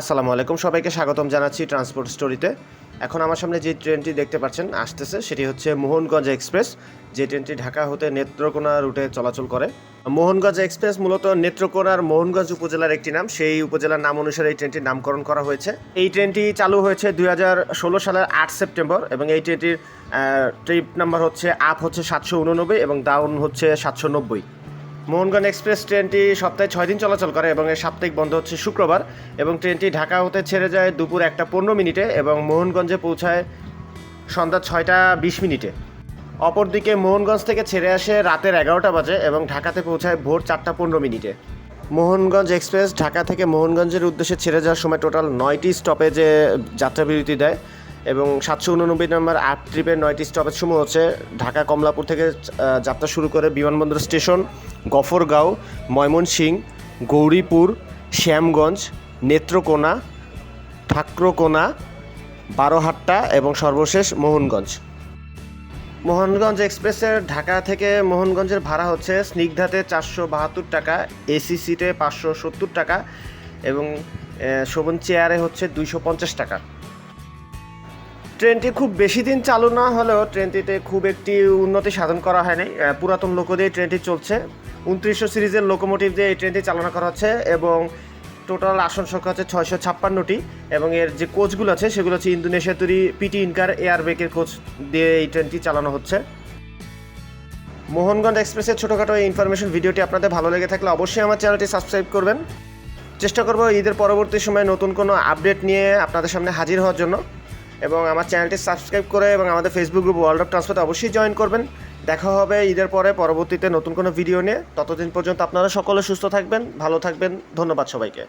আসসালামু আলাইকুম। সবাইকে স্বাগতম জানাচ্ছি ট্রান্সপোর্ট স্টোরিতে এখন আমার সামনে যে ট্রেনটি দেখতে পাচ্ছেন, আসতেছে, সেটি হচ্ছে মোহনগঞ্জ এক্সপ্রেস যে ট্রেনটি ঢাকা হতে নেত্রকোনা রুটে চলাচল করে। মোহনগঞ্জ এক্সপ্রেস মূলত নেত্রকোনার মোহনগঞ্জ উপজেলার একটি নাম। সেই উপজেলার নাম অনুসারে এই ট্রেনটির নামকরণ করা হয়েছে। এই ট্রেনটি চালু হয়েছে দুই হাজার ষোলো সালের আট সেপ্টেম্বর এবং এই ট্রেনটির ট্রিপ নাম্বার হচ্ছে আপ হচ্ছে সাতশো উননব্বই এবং ডাউন হচ্ছে সাতশো নব্বই। মোহনগঞ্জ এক্সপ্রেস ট্রেনটি সপ্তাহে ছয় দিন চলাচল করে এবং এর সাপ্তাহিক বন্ধ হচ্ছে শুক্রবার এবং ট্রেনটি ঢাকা হতে ছেড়ে যায় দুপুর একটা পনেরো মিনিটে এবং মোহনগঞ্জে পৌঁছায় সন্ধ্যা ছয়টা বিশ মিনিটে। অপরদিকে মোহনগঞ্জ থেকে ছেড়ে আসে রাতের এগারোটা বাজে এবং ঢাকাতে পৌঁছায় ভোর চারটা পনেরো মিনিটে। মোহনগঞ্জ এক্সপ্রেস ঢাকা থেকে মোহনগঞ্জের উদ্দেশ্যে ছেড়ে যাওয়ার সময় টোটাল নয়টি স্টপেজে যাত্রাবিরতি দেয়। এবং সাতশো উননব্বই নম্বর আট ট্রিপের নয়টি স্টপেজ সমূহ হচ্ছে ঢাকা কমলাপুর থেকে যাত্রা শুরু করে বিমানবন্দর স্টেশন, গফরগাঁও, ময়মনসিং, গৌরীপুর, শ্যামগঞ্জ, নেত্রকোনা, ঠাক্রকোনা, বারোহাট্টা এবং সর্বশেষ মোহনগঞ্জ। মোহনগঞ্জ এক্সপ্রেসের ঢাকা থেকে মোহনগঞ্জের ভাড়া হচ্ছে স্নিগ্ধাতে চারশো বাহাত্তর টাকা, এসি সিটে পাঁচশো সত্তর টাকা এবং শোভন চেয়ারে হচ্ছে দুইশো পঞ্চাশ টাকা। ট্রেনটি খুব বেশি দিন চালু না হলেও ট্রেনটিতে খুব একটি উন্নতি সাধন করা হয়নি। পুরাতন লোকো দিয়ে ট্রেনটি চলছে। উনত্রিশশো সিরিজের লোকোমোটিভ দিয়ে এই ট্রেনটি চালনা করা হচ্ছে এবং টোটাল আসন সংখ্যা হচ্ছে ছয়শো ছাপ্পান্নটি এবং এর যে কোচগুলো আছে, সেগুলো হচ্ছে ইন্দোনেশিয়া তৈরি পিটি ইনকার এয়ারবেকের কোচ দিয়ে এই ট্রেনটি চালানো হচ্ছে। মোহনগঞ্জ এক্সপ্রেসের ছোটোখাটো এই ইনফরমেশন ভিডিওটি আপনাদের ভালো লেগে থাকলে অবশ্যই আমার চ্যানেলটি সাবস্ক্রাইব করবেন। চেষ্টা করব ঈদের পরবর্তী সময়ে নতুন কোনো আপডেট নিয়ে আপনাদের সামনে হাজির হওয়ার জন্য। এবং আমার চ্যানেলটি সাবস্ক্রাইব করে এবং আমাদের Facebook group world of transfer অবশ্যই জয়েন করবেন। দেখা হবে ঈদের পরে পরবর্তীতে নতুন কোনো ভিডিও নিয়ে। ততদিন পর্যন্ত আপনারা সকলে সুস্থ থাকবেন, ভালো থাকবেন। ধন্যবাদ সবাইকে।